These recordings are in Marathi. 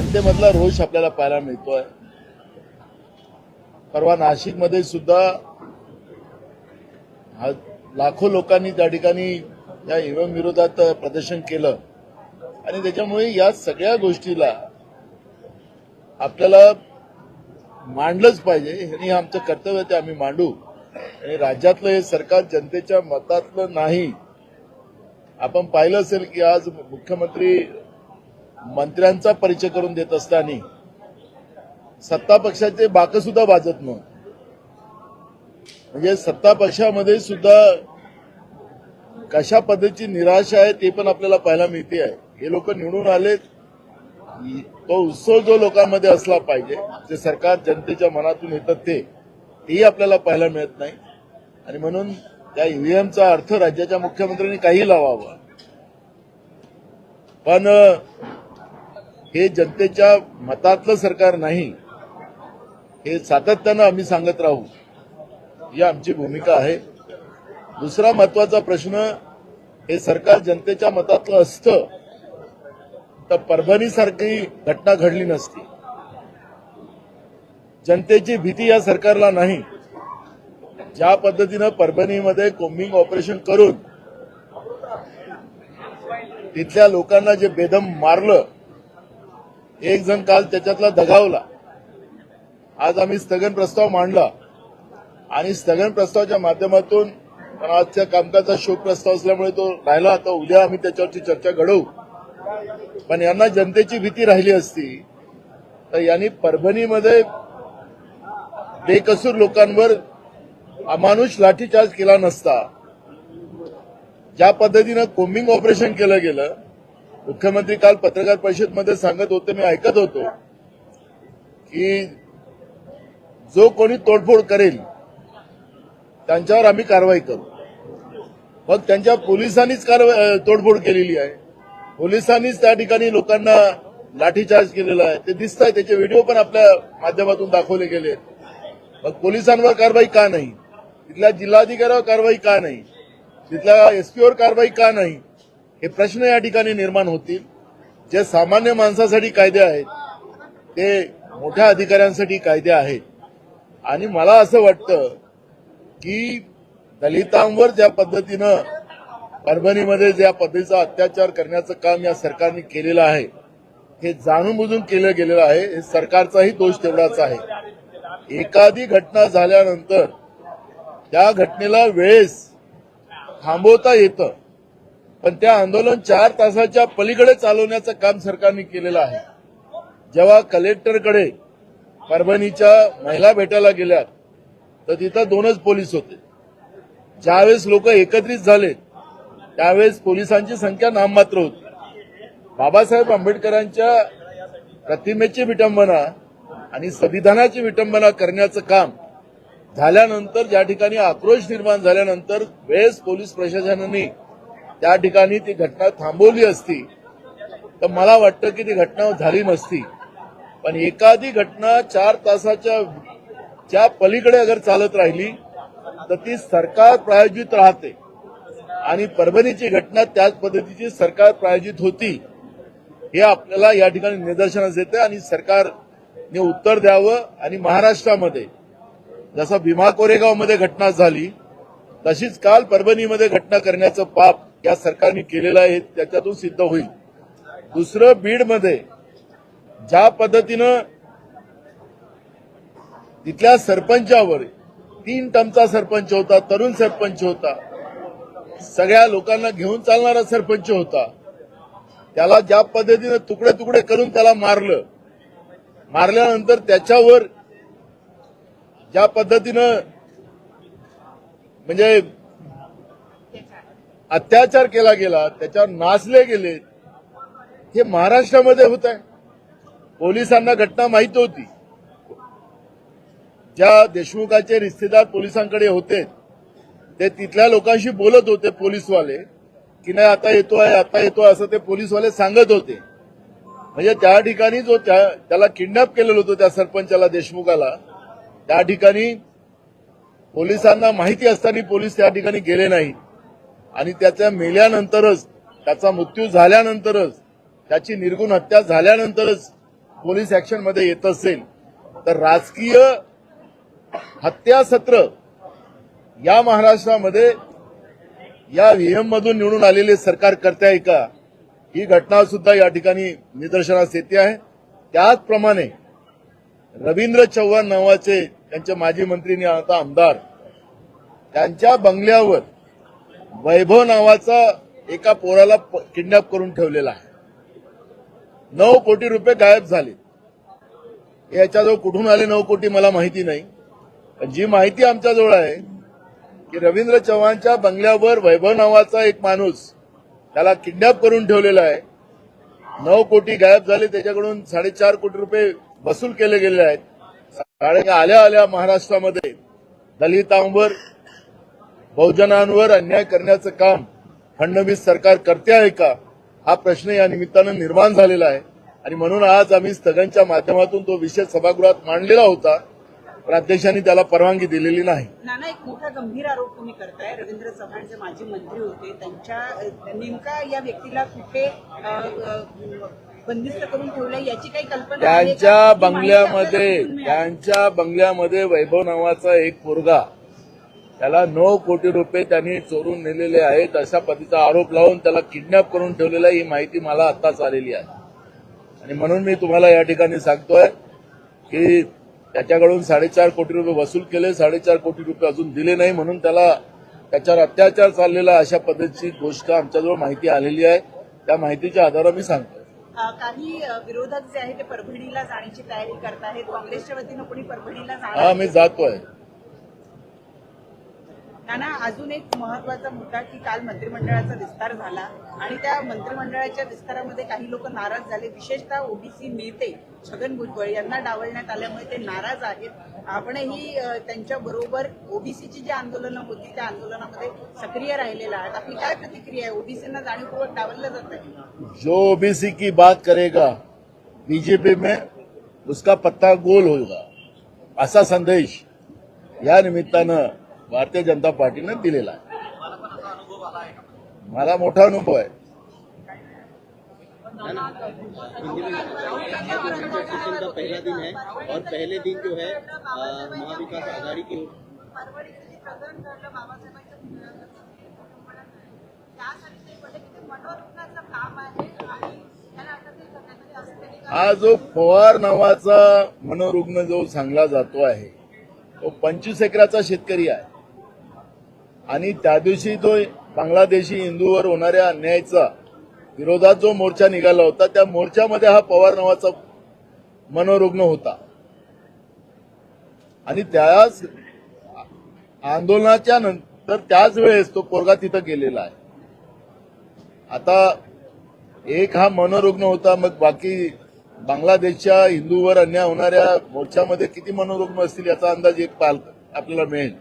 जनतेमधला रोष आपल्याला पाहायला मिळतोय. परवा नाशिकमध्ये सुद्धा लाखो लोकांनी त्या ठिकाणी या एम विरोधात प्रदर्शन केलं. आणि त्याच्यामुळे या सगळ्या गोष्टीला आपल्याला मांडलंच पाहिजे. हे आमचं कर्तव्य ते आम्ही मांडू. आणि राज्यातलं हे सरकार जनतेच्या मतातलं नाही. आपण पाहिलं असेल की आज मुख्यमंत्री मंत्र्यांचा परिचय करून देत असताना सत्ता पक्षाचे बाक सुद्धा वाजत नव्हतं. म्हणजे सत्ता पक्षामध्ये सुद्धा कशा पद्धतीची निराशा आहे ते पण आपल्याला पाहायला मिळते आहे. हे लोक निवडून आले तो उत्सव जो लोकांमध्ये असला पाहिजे जे सरकार जनतेच्या मनातून येतात ते तेही आपल्याला पाहायला मिळत नाही. आणि म्हणून त्या ईव्हीएमचा अर्थ राज्याच्या मुख्यमंत्र्यांनी काही लावावा. पण हे जनतेच्या मतातलं सरकार नाही हे सातत्यानं आम्ही सांगत राहू ही आमची भूमिका आहे. दुसरा महत्त्वाचा प्रश्न हे सरकार जनतेच्या मतातलं असतं तर परभणीसारखी घटना घडली नसती. जनतेची भीती या सरकारला नाही. ज्या पद्धतीनं परभणीमध्ये कोम्बिंग ऑपरेशन करून तिथल्या लोकांना जे बेदम मारलं एक जण काल त्याच्यातला दगावला. आज आम्ही स्थगन प्रस्ताव मांडला. आणि स्थगन प्रस्तावाच्या माध्यमातून आजच्या कामकाजाचा शोक प्रस्ताव असल्यामुळे तो राहिला. आता उद्या आम्ही त्याच्यावरची चर्चा घडवू. पण यांना जनतेची भीती राहिली असती तर यांनी परभणीमध्ये बेकसूर लोकांवर अमानुष लाठीचार्ज केला नसता. ज्या पद्धतीनं कोम्बिंग ऑपरेशन केलं गेलं मुख्यमंत्री काल पत्रकार परिषदमध्ये सांगत होते मी ऐकत होतो की जो कोणी तोडफोड करेल त्यांच्यावर आम्ही कारवाई करू. मग त्यांच्या पोलिसांनीच कारवाई तोडफोड केलेली आहे. पोलिसांनीच त्या ठिकाणी लोकांना लाठीचार्ज केलेला आहे. ते दिसत आहे त्याचे व्हिडिओ पण आपल्या माध्यमातून दाखवले गेले. मग पोलिसांवर कारवाई का नाही? तिथल्या जिल्हाधिकाऱ्यावर कारवाई का नाही? तिथल्या एसपीवर कारवाई का नाही? हे प्रश्न या ठिकाणी निर्माण होतील. जे सामान्य माणसासाठी कायदे आहेत ते मोठ्या अधिकाऱ्यांसाठी कायदे आहेत. आणि मला असं वाटतं की दलितांवर ज्या पद्धतीनं परभणीमध्ये ज्या पद्धतीचा अत्याचार करण्याचं काम या सरकारने केलेलं आहे हे जाणून बुजून केलं गेलेलं आहे. हे सरकारचाही दोष तेवढाच आहे. एखादी घटना झाल्यानंतर त्या घटनेला वेळेस थांबवता येतं. पण त्या आंदोलन चार तासाच्या पलीकडे चालवण्याचं काम सरकारने केलेलं आहे. जेव्हा कलेक्टरकडे परभणीच्या महिला भेटायला गेल्या तर तिथं दोनच पोलीस होते. ज्यावेळेस लोक एकत्रित झाले त्यावेळेस पोलिसांची संख्या नाममात्र होती. बाबासाहेब आंबेडकरांच्या प्रतिमेची विटंबना आणि संविधानाची विटंबना करण्याचं काम झाल्यानंतर ज्या ठिकाणी आक्रोश निर्माण झाल्यानंतर वेळेस पोलीस प्रशासनाने त्या ठिकाणी ती घटना थांबवली असती तर मला वाटतं की ती घटना झाली नसती. पण एखादी घटना चार तासाच्या च्या पलीकडे अगर चालत राहिली तर ती सरकार प्रायोजित राहते. आणि परभणीची घटना त्याच पद्धतीची सरकार प्रायोजित होती. हे आपल्याला या ठिकाणी निदर्शनास येते आणि सरकारने उत्तर द्यावं आणि महाराष्ट्रामध्ये जसं भीमा कोरेगावमध्ये घटना झाली तशीच काल परभणीमध्ये घटना करण्याचं पाप या सरकारने केलेलं आहे त्याच्यातून सिद्ध होईल. दुसरं बीडमध्ये ज्या पद्धतीनं तिथल्या सरपंचावर तीन टमचा सरपंच होता तरुण सरपंच होता सगळ्या लोकांना घेऊन चालणारा सरपंच होता त्याला ज्या पद्धतीनं तुकडे तुकडे करून त्याला मारलं मारल्यानंतर त्याच्यावर ज्या पद्धतीनं म्हणजे अत्याचार केला गेला त्याच्यावर नाचले गेले. हे महाराष्ट्रामध्ये होत आहे. पोलिसांना घटना माहीत होती. ज्या देशमुखाचे रिश्तेदार पोलिसांकडे होते ते तिथल्या लोकांशी बोलत होते पोलीसवाले की नाही आता येतोय आता येतोय असं ते पोलीसवाले सांगत होते. म्हणजे त्या ठिकाणी जो त्या- त्याला किडनॅप केलेलं होतं त्या सरपंचाला देशमुखाला त्या ठिकाणी पोलिसांना माहिती असताना पोलीस त्या ठिकाणी गेले नाही आणि त्याच्या मेल्यानंतरच त्याचा मृत्यू झाल्यानंतरच त्याची निर्गुण हत्या झाल्यानंतरच पोलीस ऍक्शनमध्ये येत असेल तर राजकीय हत्या सत्र या महाराष्ट्रामध्ये या व्हीएम मधून निवडून आलेले सरकार करते आहे का? ही घटना सुद्धा या ठिकाणी निदर्शनास येते आहे. त्याचप्रमाणे रवींद्र चव्हाण नावाचे त्यांचे माजी मंत्री आणि आता आमदार त्यांच्या बंगल्यावर वैभव नावाचा एका पोराला किडनॅप करून ठेवलेला आहे. नऊ कोटी रुपये गायब झाले. याच्याजवळ कुठून आले नऊ कोटी मला माहिती नाही. पण जी माहिती आमच्याजवळ आहे की रवींद्र चव्हाणच्या बंगल्यावर वैभव नावाचा एक माणूस त्याला किडनॅप करून ठेवलेला आहे. नऊ कोटी गायब झाले त्याच्याकडून साडेचार कोटी रुपये वसूल केले गेले आहेत. साडे आल्या आल्या महाराष्ट्रामध्ये दलितांवर बहुजनांवर अन्याय करण्याचं काम फडणवीस सरकार करते आहे का हा प्रश्न या निमित्तानं निर्माण झालेला आहे आणि म्हणून आज आम्ही स्थगनच्या माध्यमातून तो विषय सभागृहात मांडलेला होता पण अध्यक्षांनी त्याला परवानगी दिलेली नाही नाना एक मोठा गंभीर आरोप तुम्ही करताय रवींद्र चव्हाण जे माजी मंत्री होते त्यांच्या नेमका या व्यक्तीला कुठे बंदिस्त करून ठेवलंय याची काही कल्पना? त्यांच्या बंगल्यामध्ये? त्यांच्या बंगल्यामध्ये वैभव नावाचा एक पोरगा त्याला नऊ कोटी रुपये त्यांनी चोरून नेलेले आहेत अशा पद्धतीचा आरोप लावून त्याला किडनॅप करून ठेवलेला आहे, ही माहिती मला आत्ताच आलेली आहे. आणि म्हणून मी तुम्हाला या ठिकाणी सांगतोय की त्याच्याकडून साडेचार कोटी रुपये वसूल केले साडेचार कोटी रुपये अजून दिले नाही म्हणून त्याला त्याच्यावर अत्याचार चाललेला अशा पद्धतीची गोष्ट आमच्याजवळ माहिती आलेली आहे. त्या माहितीच्या आधारावर मी सांगतो काही विरोधक जे आहे ते परभणीला जाण्याची तयारी करतायत काँग्रेसच्या वतीनं कोणी परभणीला हा मी जातोय. नाना अजून एक महत्त्वाचा मुद्दा की काल मंत्रिमंडळाचा विस्तार झाला आणि त्या मंत्रिमंडळाच्या विस्तारामध्ये काही लोक नाराज झाले. विशेषतः ओबीसी नेते छगन भुजबळ यांना डावलण्यात आल्यामुळे ते नाराज आहेत. आपणही त्यांच्याबरोबर त्यांच्या बरोबर ओबीसीची जी आंदोलनं होती त्या आंदोलनामध्ये सक्रिय राहिलेला आहात. आपली काय प्रतिक्रिया आहे? ओबीसींना जाणीवपूर्वक डावललं जात आहे जो ओबीसी की बात करेगा बीजेपी में उसका पत्ता गोल होगा असा संदेश या निमित्तानं भारतीय जनता पार्टीनं दिलेला आहे. मला मोठा अनुभव आहे. का पहला दिन है और पहले दिन जो है महाविकास आघाड़ी की हा जो पवार नावाचा मनोरुग्ण जो सांगला जातो आहे तो पंचवीस एकराचा शेतकरी आहे. आणि त्या दिवशी तो बांगलादेशी हिंदूवर होणाऱ्या अन्यायाचा विरोधात जो मोर्चा निघाला होता त्या मोर्चामध्ये हा पवार नावाचा मनोरुग्ण होता. आणि त्याच आंदोलनाच्या नंतर त्याच वेळेस तो पोरगा तिथं गेलेला आहे. आता एक हा मनोरुग्ण होता मग बाकी बांगलादेशच्या हिंदूवर अन्याय होणाऱ्या मोर्चामध्ये किती मनोरुग्ण असतील याचा अंदाज एक पाल आपल्याला मिळेल.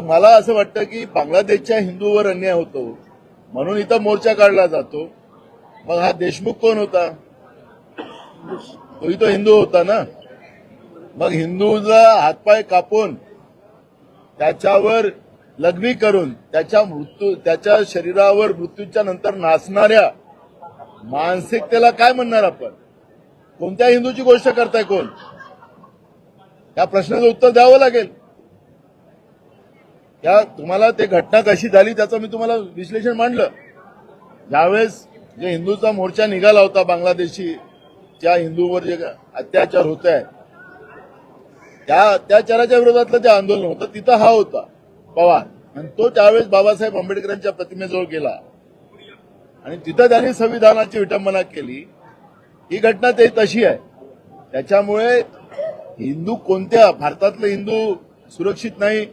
मला असं वाटतं की बांगलादेशच्या हिंदूवर अन्याय होतो. म्हणून इथं मोर्चा काढला जातो. मग हा देशमुख कोण होता? तोही तो हिंदू होता ना? मग हिंदूचा हातपाय कापून त्याच्यावर लग्नी करून त्याच्या मृत्यू त्याच्या शरीरावर मृत्यूच्या नंतर नाचणाऱ्या मानसिकतेला काय म्हणणार आपण? कोणत्या हिंदूची गोष्ट करताय कोण? या प्रश्नाचं उत्तर द्यावं लागेल. त्या तुम्हाला ते घटना कशी झाली त्याचं मी तुम्हाला विश्लेषण मांडलं. ज्यावेळेस जे हिंदूचा मोर्चा निघाला होता बांगलादेशी त्या हिंदूवर जे अत्याचार होत आहे त्या अत्याचाराच्या विरोधातलं जे आंदोलन होतं तिथं हा होता पवार. आणि तो त्यावेळेस बाबासाहेब आंबेडकरांच्या प्रतिमेजवळ गेला. आणि तिथं त्यांनी संविधानाची विटंबना केली. ही घटना ते तशी आहे. त्याच्यामुळे हिंदू कोणत्या भारतातले हिंदू सुरक्षित नाही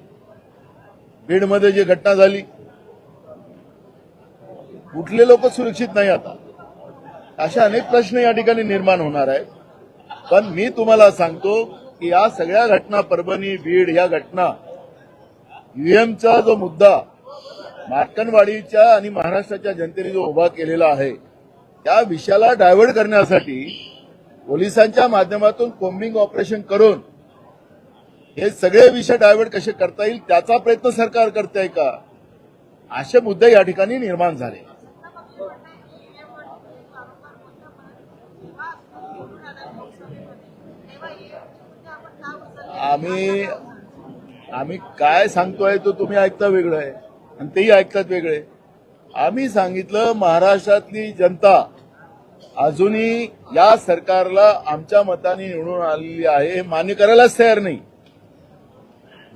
बीडमध्ये जी घटना झाली कुठले लोक सुरक्षित नाही आता? असे अनेक प्रश्न या ठिकाणी निर्माण होणार आहेत. पण मी तुम्हाला सांगतो की या सगळ्या घटना परभणी बीड या घटना ईव्हीएमचा जो मुद्दा मार्कनवाडीच्या आणि महाराष्ट्राच्या जनतेने जो उभा केलेला आहे त्या विषयाला डायव्हर्ट करण्यासाठी पोलिसांच्या माध्यमातून कोम्बिंग ऑपरेशन करून हे सगळे विषय डायव्हर्ट कसे करता येईल त्याचा प्रयत्न सरकार करते आहे का? असे मुद्दे या ठिकाणी निर्माण झाले. आम्ही आम्ही काय सांगतोय तो तुम्ही ऐकता वेगळं आहे. आणि तेही ऐकतात वेगळे. आम्ही सांगितलं महाराष्ट्रातली जनता अजूनही या सरकारला आमच्या मताने निवडून आलेली आहे. हे मान्य करायलाच तयार नाही.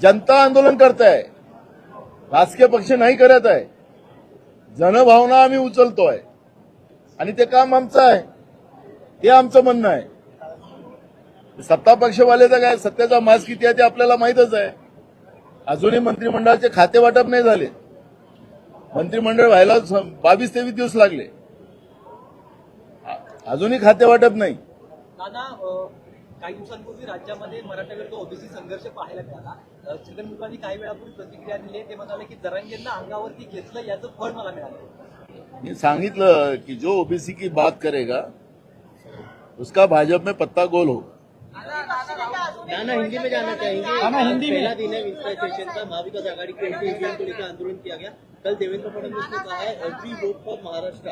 जनता आंदोलन करताय. राजकीय पक्ष नाही करत आहे. जनभावना आम्ही उचलतोय. आणि ते काम आमचं आहे. ते आमचं म्हणणं आहे. सत्ता पक्षवाल्याचा काय सत्याचा मास किती आहे ते आपल्याला माहीतच आहे. अजूनही मंत्रिमंडळाचे खाते वाटप नाही झाले. मंत्रिमंडळ व्हायला बावीस तेवीस दिवस लागले. अजूनही खाते वाटप नाही. दादा काही दिवसांपूर्वी राज्यामध्ये मराठा विरुद्ध ओबीसी संघर्ष पाहायला मिळाला. अ, छगन भुजबळांनी काही वेळापूर्वी प्रतिक्रिया दिली. ते म्हणाले की जरांगेंना अंगावरती घेतलं याचं फळ मला मिळालं. मी सांगितलं की जो ओबीसी की बात करेगा उसका भाजपा में पत्ता गोल हो. नाना हिंदी में जाना चाहेंगे नाना, हिंदी में। पहला दिन है सेशन का महाविकास आघाड़ी के आंदोलन किया गया। कल देवेंद्र फडणवीस ने कहा है एवरी वोट फॉर महाराष्ट्र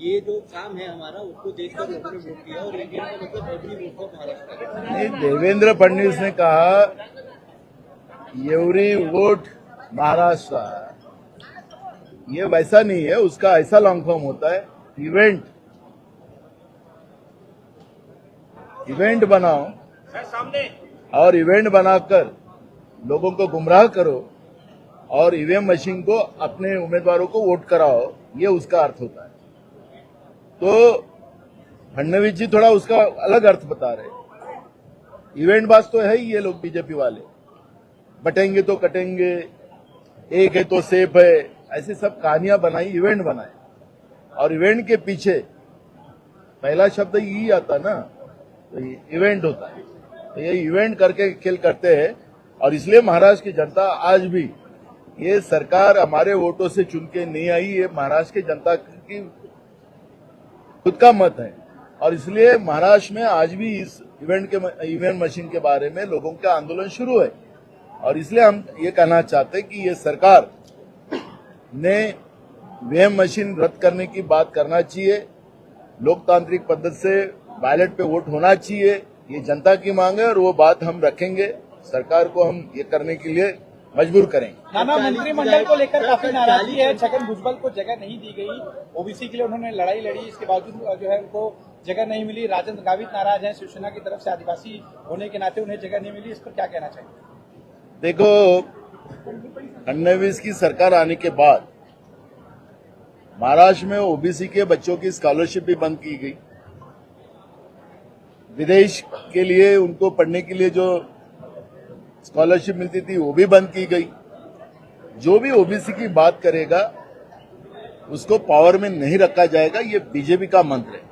ये जो काम है हमारा उसको देखकर लोगों ने वोट किया और ईवीएम का मतलब every vote for Maharashtra Devendra Fadnavis ने कहा एवरी वोट महाराष्ट्र ये वैसा नहीं है उसका ऐसा लॉन्ग फॉर्म होता है इवेंट इवेंट बनाओ सामने। और इवेंट बनाकर लोगों को गुमराह करो और ईवीएम मशीन को अपने उम्मीदवारों को वोट कराओ। ये उसका अर्थ होता है। तो फडणवीस जी थोड़ा उसका अलग अर्थ बता रहे इवेंट बाज तो है ही ये लोग बीजेपी वाले। बटेंगे तो कटेंगे, एक है तो सेफ़ है, ऐसी सब कहानियाँ बनाई इवेंट बनाए और इवेंट के पीछे पहला शब्द यही आता ना तो ये इवेंट होता है। तो ये इवेंट करके खेल करते हैं, और इसलिए महाराष्ट्र की जनता आज भी, ये सरकार हमारे वोटों से चुन के नहीं आई, ये महाराष्ट्र की जनता की खुद का मत है। और इसलिए महाराष्ट्र में आज भी इस इवेंट के इवेंट मशीन के बारे में लोगों का आंदोलन शुरू है। और इसलिए हम ये कहना चाहते हैं कि ये सरकार ने वीएम मशीन रद्द करने की बात करना चाहिए। लोकतांत्रिक पद्धति से बैलेट पे वोट होना चाहिए। ये जनता की मांग है और वो बात हम रखेंगे। सरकार को हम ये करने के लिए मजबूर करेंगे। नाना मंत्रिमंडल को लेकर काफ़ी नाराज़गी है। छगन भुजबल को जगह नहीं दी गई। ओबीसी के लिए उन्होंने लड़ाई लड़ी इसके बावजूद जो है उनको जगह नहीं मिली। राजेंद्र गावित नाराज़ हैं शिवसेना की तरफ़ से आदिवासी होने के नाते उन्हें जगह नहीं मिली। इस पर क्या कहना चाहिए? देखो फडनवीस की सरकार आने के बाद महाराष्ट्र में ओबीसी के बच्चों की स्कॉलरशिप भी बंद की गई। विदेश के लिए उनको पढ़ने के लिए जो स्कॉलरशिप मिलती थी, वो भी बंद की गई। जो भी ओबीसी की बात करेगा, उसको पावर में नहीं रखा जाएगा, ये बीजेपी का मंत्र है।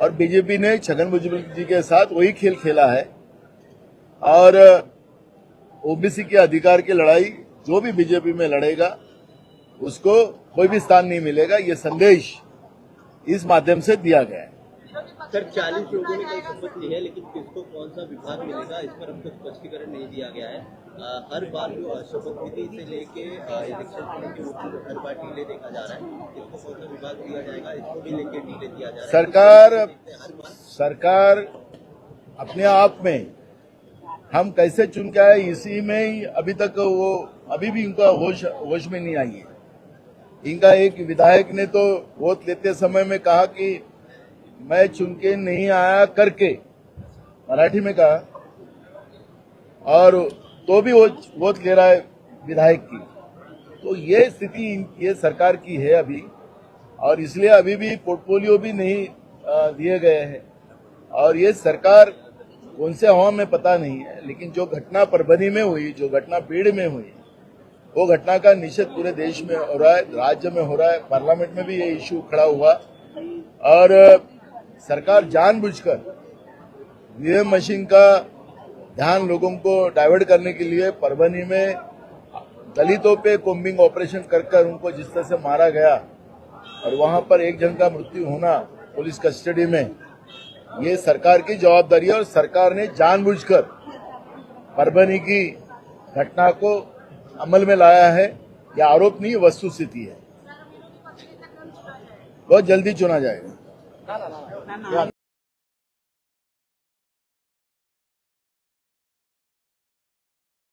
और बीजेपी ने छगन भुजबल जी के साथ वही खेल खेला है। और ओबीसी के अधिकार की लड़ाई, जो भी बीजेपी में लड़ेगा, उसको कोई भी स्थान नहीं मिलेगा, ये संदेश इस माध्यम से दिया गया है। सर चालीस लोगों ने कल शपथ ली है लेकिन किसको कौन सा विभाग मिलेगा इस पर अब तक स्पष्टीकरण नहीं दिया गया है। अ, हर बार जो शपथ विधि से लेके इलेक्शन तक के वोटों हर बार डीले देखा जा रहा है इसको कौन सा विभाग दिया जाएगा इसको भी लेके डीले दिया जा रहा है। सरकार हर बार सरकार अपने आप में हम कैसे चुन के आए इसी में ही अभी तक वो अभी भी उनका होश होश में नहीं आई है। इनका एक विधायक ने तो वोट लेते समय में कहा कि मैं चुनके नहीं आया करके, मराठी में कहा, और तो भी वो वोट ले रहा है विधायक की। तो ये स्थिति ये सरकार की है अभी, और इसलिए अभी भी पोर्टफोलियो भी नहीं दिए गए हैं। और ये सरकार कौन से हवा में पता नहीं है, लेकिन जो घटना परभनी में हुई, जो घटना पीड़ में हुई, वो घटना का निषेध पूरे देश में हो रहा है, राज्य में हो रहा है, पार्लियामेंट में भी ये इश्यू खड़ा हुआ। और सरकार जानबूझकर ईवीएम मशीन का ध्यान लोगों को डाइवर्ट करने के लिए परभनी में दलितों पे कोम्बिंग ऑपरेशन कर कर उनको जिस तरह से मारा गया और वहाँ पर एक जन का मृत्यु होना पुलिस कस्टडी में, ये सरकार की जवाबदारी है और सरकार ने जानबूझकर परभनी की घटना को अमल में लाया है। यह आरोप नहीं वस्तु स्थिति है। बहुत जल्दी चुना जाएगा। ना, ना.